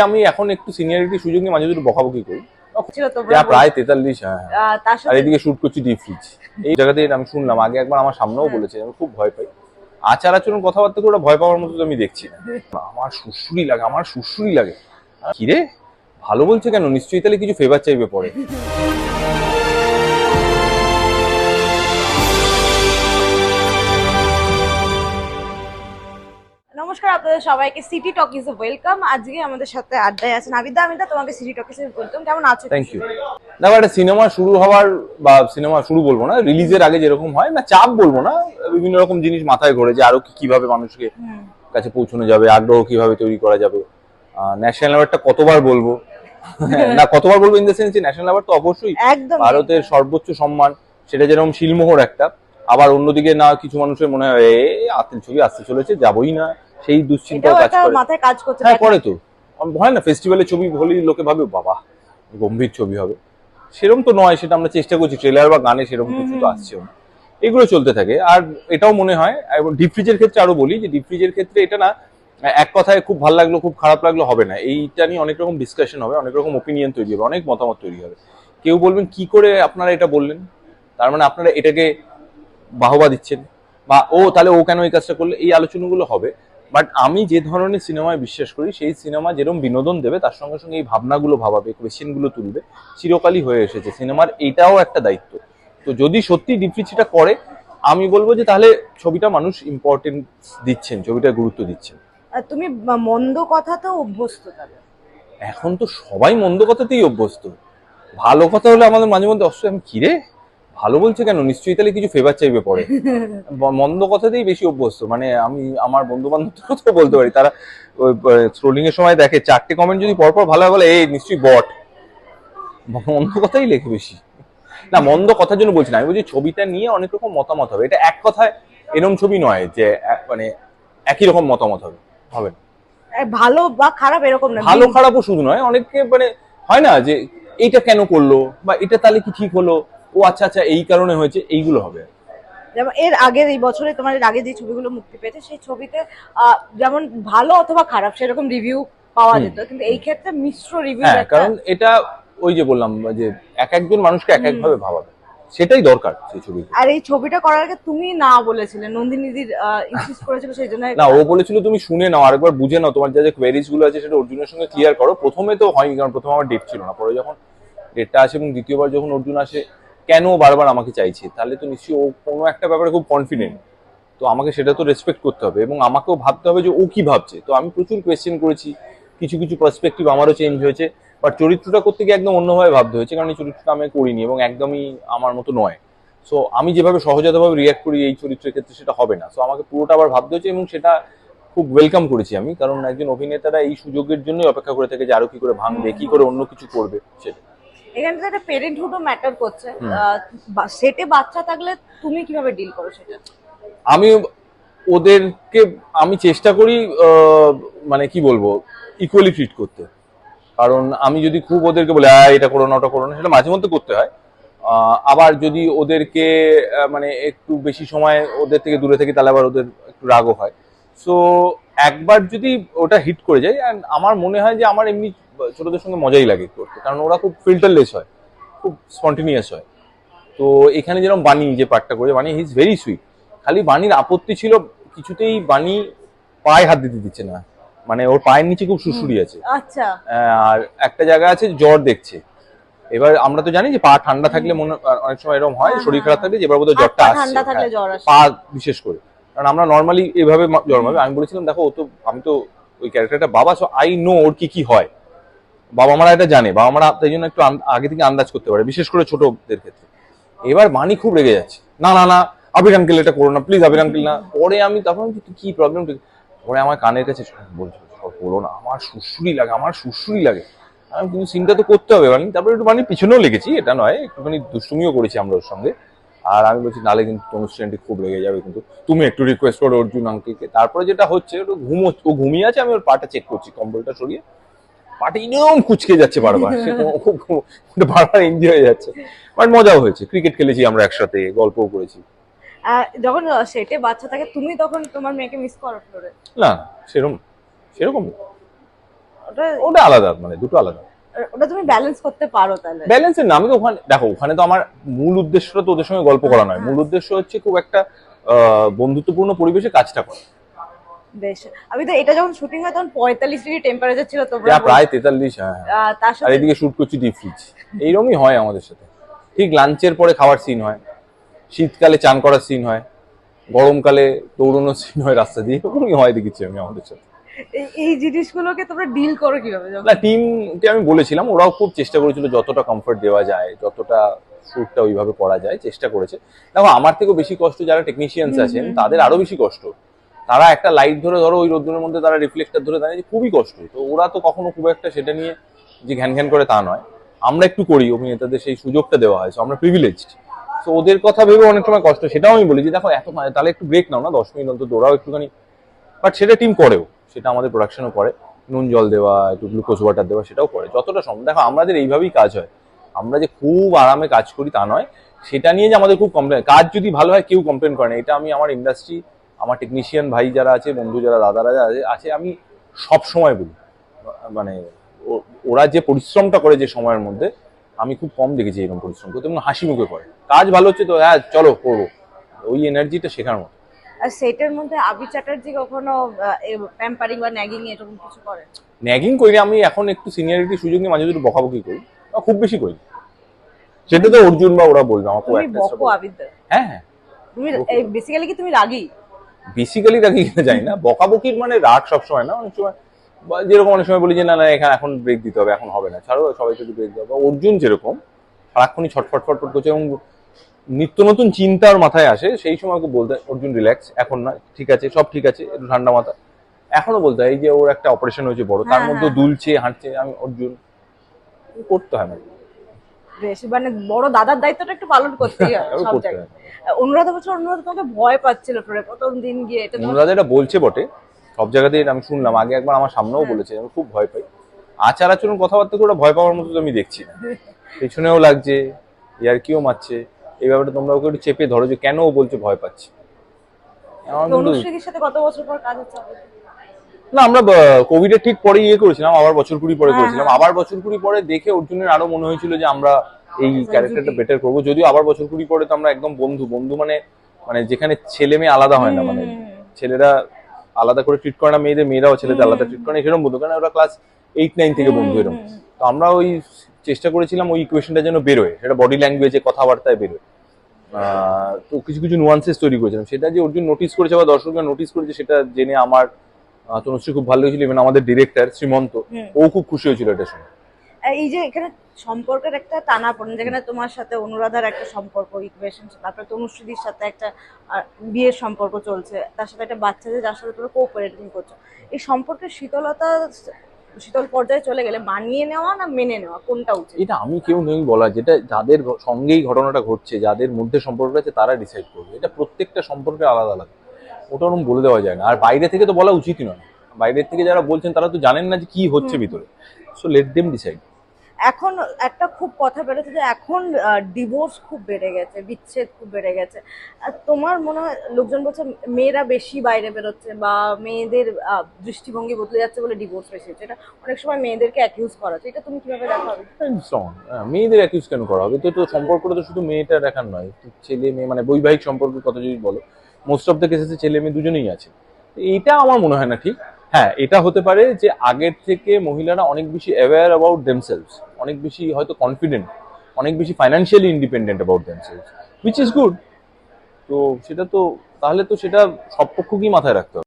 আমি এখন একটু সিনিয়রিটি সুযোগ নিয়ে মাঝে মাঝে বকাবকি করি। প্রায় তেতাল্লিশ হ্যাঁ হ্যাঁ। আর এদিকে শুট করছি ডিপ ফ্রিজ এই জায়গাতে আমি শুনলাম আগে একবার আমার সামনেও হ্যাঁ। বলেছে আমি খুব ভয় পাই। আচার আচরণ কথাবার্তা করে ভয় পাওয়ার মতো আমি দেখছি না। আমার সুশ্রুরি লাগে আমার সুশ্রুরি লাগে। কিরে ভালো বলছে কেন? নিশ্চয়ই তাহলে কিছু ফেভার চাইবে পরে। নমস্কার আপনাদের সবাইকে সিটি টকিজে ওয়েলকাম আজকে আমাদের সাথে আড্ডায় আছেন আবিদা। আমিদা তোমাকে সিটি টকিজে ওয়েলকাম কেমন আছো? থ্যাংক ইউ দেখো একটা সিনেমা শুরু হওয়ার বা সিনেমা শুরু বলব না রিলিজের আগে যেরকম হয় না চাপ বলব না বিভিন্ন রকম জিনিস মাথায় ঘোরে যে আরও কি কীভাবে মানুষকে কাছে পৌঁছানো যাবে আগ্রহ কীভাবে তৈরি করা যাবে। ন্যাশনাল অ্যাওয়ার্ডটা কতবার বলব? না কতবার বলব in the sense national award তো অবশ্যই একদম। ভারতের সর্বোচ্চ সম্মান সেটা যেরকম শিলমোহর একটা আবার অন্যদিকে না কিছু মানুষের মনে হয় এ আতেল ছবি আসতে চলেছে যাবই না। সেই দুশ্চিন্তাও এটাও কাজ করে। মাথায় কাজ করছে হ্যাঁ করে তো। হয় না ফেস্টিভ্যালের ছবি হলেই লোকে ভাবে বাবা গম্ভীর ছবি হবে। সেরকম তো নয় সেটা আমরা চেষ্টা করছি ট্রেলার বা গানে সেরকম কিছু তো আসছেও না। এগুলো চলতে থাকে। আর এটাও মনে হয় এবং ডিপ ফ্রিজের ক্ষেত্রে আরও বলি যে ডিপ ফ্রিজের ক্ষেত্রে এটা না এক কথায় খুব ভালো লাগল খুব খারাপ লাগল হবে না। এইটা নিয়ে অনেক রকম ডিসকাশন হবে অনেক রকম ওপিনিয়ন তৈরি হবে অনেক মতামত তৈরি হবে। কেউ বলবেন কি করে আপনারা এটা বললেন? তার মানে আপনারা এটাকে বাহবা দিচ্ছেন। বা ও তাহলে ও কেন এই কাজটা করলে? এই আলোচনাগুলো হবে। বাট আমি যে ধরনের সিনেমায় বিশ্বাস করি সেই সিনেমা যেরকম বিনোদন দেবে তার সঙ্গে সঙ্গে এই ভাবনাগুলো ভাবাবে কোয়েশ্চেনগুলো তুলবে চিরকালই হয়ে এসেছে। সিনেমার এটাও একটা দায়িত্ব। তো যদি সত্যি ডিপ্রিচিটা করে আমি বলব যে তাহলে ছবিটা মানুষ ইম্পর্টেন্স দিচ্ছেন ছবিটা গুরুত্ব দিচ্ছেন। তুমি মন্দ কথা তো অভ্যস্ত এখন তো সবাই মন্দ কথাতেই অভ্যস্ত। ভালো কথা হলে আমাদের মাঝে মধ্যে অবশ্যই আমি কিরে ভালো বলছে কেন? নিশ্চয়ই তাহলে কিছু ফেভার চাইবে পরে। মন্দ কথাতেই বেশি অভ্যস্ত। মানে আমি আমার বন্ধু বান্ধবদের কথাও বলতে পারি তারা ওই স্ক্রোলিং এর সময় দেখে চারটে কমেন্ট যদি পরপর ভালো বলে এই নিশ্চয়ই বট। মন্দ কথাই লেখে বেশি। না মন্দ কথার জন্য বলছি না। আমি বলছি ছবিটা নিয়ে অনেক রকম মতামত হবে। এটা এক কথায় এরম ছবি নয় যে মানে একই রকম মতামত হবে। হবে ভালো বা খারাপ এরকম না। ভালো খারাপও শুধু নয় অনেকে মানে হয় না যে এইটা কেন করল? বা এটা তাহলে কি ঠিক হলো? ও আচ্ছা আচ্ছা এই কারণে হয়েছে এইগুলো হবে। যেমন এর আগের এই বছরে তোমার এর আগে যে ছবিগুলো মুক্তি পেয়েছে সেই ছবিতে যেমন ভালো অথবা খারাপ সেরকম রিভিউ পাওয়া যেত। কিন্তু এই ক্ষেত্রে মিশ্র রিভিউ হ্যাঁ কারণ এটা ওই যে বললাম যে এক একজন মানুষকে এক এক ভাবে ভাবাবে। সেটাই দরকার সেই ছবি আর এই ছবিটা করার আগে তুমি না বলেছিলে নন্দিনীদির ইনসিস্ট করেছিল সেই জন্য না ও বলেছিল তুমি শুনে নাও আরেকবার বুঝে নাও তোমার যা যে কোয়েরিজগুলো আছে সেটা অর্জুনের সঙ্গে ক্লিয়ার করো। প্রথমে তো হয়নি কারণ প্রথমে আমার ডেট ছিল না। পরে যখন ডেটটা আসে এবং দ্বিতীয়বার যখন অর্জুন আসে কেন বারবার আমাকে চাইছে? তাহলে তো নিশ্চয়ই ও কোনো একটা ব্যাপারে খুব কনফিডেন্ট তো আমাকে সেটা তো রেসপেক্ট করতে হবে এবং আমাকেও ভাবতে হবে যে ও কি ভাবছে। তো আমি প্রচুর কোয়েশ্চেন করেছি, কিছু কিছু পার্সপেক্টিভ আমারও চেঞ্জ হয়েছে বাট চরিত্রটা করতে গিয়ে একদম অন্যভাবে ভাবতে হয়েছে, কারণ এই চরিত্রটা আমি করিনি এবং একদমই আমার মতো নয়। সো আমি যেভাবে সহজাতভাবে রিয়াক্ট করি এই চরিত্রের ক্ষেত্রে সেটা হবে না। সো আমাকে পুরোটা আবার ভাবতে হয়েছে এবং সেটা খুব ওয়েলকাম করেছি আমি, কারণ একজন অভিনেতারা এই সুযোগের জন্যই অপেক্ষা করে থাকে যে আরও কী করে ভাঙবে, কী করে অন্য কিছু করবে সেটা। এখানে তো একটা পেরেন্টহুডও ম্যাটার করছে। সেটে বাচ্চা থাকলে তুমি কীভাবে ডিল করো সেটা? আমি ওদেরকে আমি চেষ্টা করি মানে কি বলব ইকুয়ালি ট্রিট করতে। কারণ আমি যদি খুব ওদেরকে বলে "আয়, এটা করো না ওটা করো না সেটা মাঝে মধ্যে করতে হয়। আবার যদি ওদেরকে মানে একটু বেশি সময় ওদের থেকে দূরে থাকি তাহলে আবার ওদের একটু রাগও হয়। সো একবার যদি ওটা হিট করে যায় and আমার মনে হয় যে আমার এমনি ছোটদের সঙ্গে মজাই লাগে করতে কারণ ওরা খুব ফিল্টারলেস হয় খুব স্পন্টিনিয়াস হয়। তো এখানে যেরকম বাণী যে পার্টটা করে বাণী হিজ ভেরি সুইট খালি বাণীর আপত্তি ছিল কিছুতেই বাণী পায়ে হাত দিতে দিচ্ছে না। মানে ওর পায়ের নিচে খুব সুসুরি আছে। আচ্ছা। আর একটা জায়গা আছে জ্বর দেখছে। এবার আমরা তো জানি যে পা ঠান্ডা থাকলে মনে অনেক সময় এরকম হয় হ্যাঁ, শরীর হ্যাঁ, খারাপ থাকলে যেবার বোধহয় জ্বরটা আসছে। হ্যাঁ, জ্বর আসে পা বিশেষ করে। কারণ আমরা নর্মালি এভাবে মা- জন্মাবে আমি বলেছিলাম দেখো ও তো আমি তো ওই ক্যারেক্টারটা বাবা সো আই নো ওর কি কি হয়। বাবা মারা এটা জানে বাবা মারা তাই জন্য একটু আগে থেকে আন্দাজ করতে পারে, বিশেষ করে ছোটদের ক্ষেত্রে। এবার মানি খুব রেগে যাচ্ছে। না না না, আবির আঙ্কেল এটা করো না প্লিজ আবির আঙ্কেল না। পরে আমি তখন কি প্রবলেম পরে আমার কানের কাছে বলছো করো না, আমার সুশ্রুরি লাগে, আমার সুশ্রুরি লাগে। আমি কিন্তু সিনটা তো করতে হবে। মানে তারপরে একটু মানে পিছনেও লেগেছি, এটা নয়, একটুখানি দুষ্টুমিও করেছি আমরা ওর সঙ্গে। আর আমি বলছি, নালে কিন্তু অনুষ্ঠানটি খুব লেগে যাবে কিন্তু। তুমি একটু রিকোয়েস্ট করো অর্জুন আঙ্কেলকে তারপরে যেটা হচ্ছে ওটা ঘুমো, ও ঘুমিয়ে আছে, আমি ওর পাটা চেক করছি, কম্বলটা সরিয়ে। পাটা কুচকে যাচ্ছে বারবার। খুব- বারবার এনজয় হয়ে যাচ্ছে। বাট মজাও হয়েছে। ক্রিকেট খেলেছি আমরা একসাথে গল্পও করেছি। যখন সেটে বাচ্চা থাকে তুমি তখন তোমার মেয়েকে মিস করো ফ্লোরে না সেরকম সেরকম ওটা ওটা আলাদা মানে দুটো আলাদা। ওটা তুমি ব্যালেন্স করতে পারো তাহলে। ব্যালেন্সের না আমি তো ওখানে দেখো ওখানে তো আমার মূল উদ্দেশ্যটা তো ওদের সঙ্গে গল্প করা নয়। মূল উদ্দেশ্য হচ্ছে খুব একটা আহ, বন্ধুত্বপূর্ণ পরিবেশে কাজটা করা। বেশ। আমি তো এটা যখন শুটিং হয় তখন পঁয়তাল্লিশ ডিগ্রি টেম্পারেচার ছিল যা প্রায় তেতাল্লিশ হ্যাঁ হ্যাঁ। তার সাথে এদিকে শুট করছি ডিপ ফ্রিজ এইরকমই হয় আমাদের সাথে। ঠিক লাঞ্চের পরে খাওয়ার সিন হয়। শীতকালে চান করার সিন হয়। গরমকালে দৌড়ানোর সিন হয় রাস্তা দিয়ে। এরকমই হয় দেখেছি আমি আমাদের সাথে। এই- এই জিনিসগুলোকে তোমরা ডিল করো কীভাবে না টিমকে আমি বলেছিলাম ওরাও খুব চেষ্টা করেছিল যতটা কমফর্ট দেওয়া যায় যতটা শ্যুটটা ওইভাবে করা যায় চেষ্টা করেছে। দেখো আমার থেকেও বেশি কষ্ট যারা টেকনিশিয়ানস আছেন তাদের আরও বেশি কষ্ট। তারা একটা লাইট ধরে ধরো ওই রোদ্দুরের মধ্যে তারা রিফ্লেক্টার ধরে দাঁড়িয়ে খুবই কষ্ট। তো ওরা তো কখনো খুব একটা সেটা নিয়ে যে ঘ্যান ঘ্যান করে তা নয়। আমরা একটু করি, অভিনেতাদের সেই সুযোগটা দেওয়া হয় আমরা প্রিভিলেজড তো ওদের কথা ভেবে অনেক সময় কষ্ট, সেটাও আমি বলি যে, দেখো, এত তাহলে একটু ব্রেক নাও না, দশ মিনিট অন্তত ওরাও একটুখানি। বাট সেটা টিম করেও, সেটা আমাদের প্রোডাকশনও করে। নুন জল দেওয়া, একটু গ্লুকোজ ওয়াটার দেওয়া, সেটাও করে। যতটা সম্ভব, দেখো, আমাদের এইভাবেই কাজ হয়। আমরা যে খুব আরামে কাজ করি তা নয়। সেটা নিয়ে যে আমাদের খুব কমপ্লেন কাজ যদি ভালো হয়, কেউ কমপ্লেন করে না। এটা আমি, আমার ইন্ডাস্ট্রি আমার টেকনিশিয়ান ভাই যারা আছে বন্ধু যারা দাদারা যারা আছে- আমি সব সময় বলি। মানে ওরা যে পরিশ্রমটা করে যে সময়ের মধ্যে আমি খুব কম দেখেছি এরকম পরিশ্রম করতে। এবং হাসি মুখে করে। কাজ ভালো হচ্ছে তো হ্যাঁ চলো করব। ওই এনার্জিটা শেখার মতো। আর সেটের মধ্যে আবি চ্যাটার্জি কখনো প্যাম্পারিং বা ন্যাগিং এরকম কিছু করে? ন্যাগিং করি আমি এখন একটু সিনিয়রিটি সুযোগ নিয়ে মাঝে একটু বকাবকি করি। খুব বেশি করি সেটা তো অর্জুন বা ওরা বলবে বকো বলবে। হ্যাঁ হ্যাঁ। তুমি। বেসিক্যালি কি তুমি রাগি? বেসিক্যালি তাকে কিনা জানি না। বকাবকির মানে রাগ সবসময় না অনেক সময় যেরকম অনেক সময় বলি যে না না এখানে এখন ব্রেক দিতে হবে এখন হবে না ছাড়ো সবাই যদি ব্রেক দেবে অর্জুন যেরকম সারাক্ষণই ছটফট ফটফট করছে এবং নিত্য নতুন চিন্তার মাথায় আসে সেই সময় ওকে বলতে অর্জুন রিল্যাক্স এখন না ঠিক আছে সব ঠিক আছে একটু ঠান্ডা মাথা। এখনও বলতে হয় এই যে ওর একটা অপারেশন হয়েছে বড় তার হ্যাঁ, মধ্যে হ্যাঁ। দুলছে হাঁটছে আমি অর্জুন করতে হয় না। বেশ মানে বড় দাদার দায়িত্বটা একটু পালন করতেই হয় সব জায়গায়। অনুরাধা বছর অনুরাধা তোমাকে ভয় পাচ্ছিল প্রথম দিন গিয়ে এটা অনুরাধা এটা বলছে বটে সব জায়গাতেই আমি শুনলাম। আগে একবার আমার সামনেও হ্যাঁ। বলেছে আমি খুব ভয় পাই। আচার আচরণ কথাবার্তা করে ভয় পাওয়ার মতো আমি দেখছি না। পেছনেও লাগছে ইয়ার কিও মারছে এই ব্যাপারটা তোমরা ওকে একটু চেপে ধরো যে কেন ও বলছে ভয় পাচ্ছে। আমার সাথে কত বছর পর কাজ হচ্ছে? না আমরা কোভিড এর ঠিক পরে ইয়ে করেছিলাম আবার বছর কুড়ি পরে হ্যাঁ, করেছিলাম। আবার বছর কুড়ি পরে দেখে অর্জুনের আরও মনে হয়েছিল যে আমরা এই ক্যারেক্টারটা বেটার করব। যদিও আবার বছর কুড়ি পরে তো আমরা একদম বন্ধু। বন্ধু মানে মানে যেখানে ছেলে মেয়ে আলাদা হয় না মানে ছেলেরা আলাদা করে ট্রিট করে না মেয়েদের মেয়েরাও ছেলেদের আলাদা ট্রিট করে না সেরকম বন্ধু। কারণ ওরা ক্লাস এইট নাইন থেকে বন্ধু এরকম। তো আমরা ওই চেষ্টা করেছিলাম ওই ইকুয়েশনটা যেন বেরোয় সেটা বডি ল্যাঙ্গুয়েজে কথাবার্তায় বেরোয়। তো কিছু কিছু নুয়ান্সেস তৈরি করেছিলাম। সেটা যে অর্জুন নোটিস করেছে বা দর্শকরা নোটিস করেছে সেটা জেনে আমার তনুশ্রী খুব ভালো লেগেছিল ইভেন আমাদের ডিরেক্টর শ্রীমন্ত ও খুব খুশি হয়েছিল এটা শুনে এই যে এখানে সম্পর্কের একটা টানা পড়েন যেখানে তোমার সাথে অনুরাধার একটা সম্পর্ক ইকুয়েশন তারপরে তনুশ্রীদির সাথে একটা বিয়ের সম্পর্ক চলছে তার সাথে একটা বাচ্চা যে যার সাথে তোমরা কোঅপারেটিং করছ। এই সম্পর্কের শীতলতা শীতল পর্যায়ে চলে গেলে মানিয়ে নেওয়া না মেনে নেওয়া? কোনটা উচিত? এটা আমি কেউ নেই বলা যেটা যাদের সঙ্গেই ঘটনাটা ঘটছে যাদের মধ্যে সম্পর্ক আছে তারা ডিসাইড করবে। এটা প্রত্যেকটা সম্পর্কে আলাদা আলাদা। ওটা ওরকম বলে দেওয়া যায় না। আর বাইরে থেকে তো বলা উচিতই নয়। বাইরের থেকে যারা বলছেন তারা তো জানেন না যে কি হচ্ছে ভিতরে। সো লেট দেম ডিসাইড এখন একটা খুব কথা বেরোচ্ছে যে এখন ডিভোর্স খুব বেড়ে গেছে বিচ্ছেদ খুব বেড়ে গেছে। আর তোমার মনে হয় লোকজন বলছে মেয়েরা বেশি বাইরে বেরোচ্ছে বা মেয়েদের দৃষ্টিভঙ্গি বদলে যাচ্ছে বলে ডিভোর্স বেশি হচ্ছে? এটা অনেক সময় মেয়েদেরকে অ্যাকিউজ করা হচ্ছে। এটা তুমি কীভাবে দেখো? আবিদ? স্ট্রং মেয়েদের অ্যাকিউজ কেন করা হবে? তো সম্পর্কটা তো শুধু মেয়েটা দেখার নয়। তো ছেলে মেয়ে মানে বৈবাহিক সম্পর্কের কথা যদি বলো মোস্ট অফ দ্য কেসেসে ছেলে মেয়ে দুজনেই আছে। এটা আমার মনে হয় না ঠিক। হ্যাঁ এটা হতে পারে যে আগের থেকে মহিলারা অনেক বেশি অ্যাওয়্যার অ্যাবাউট দেমসেলস অনেক বেশি হয়তো কনফিডেন্ট অনেক বেশি financially independent about themselves which is good তো সেটা তো, তাহলে তো সেটা সব পক্ষকেই মাথায় রাখতে হবে।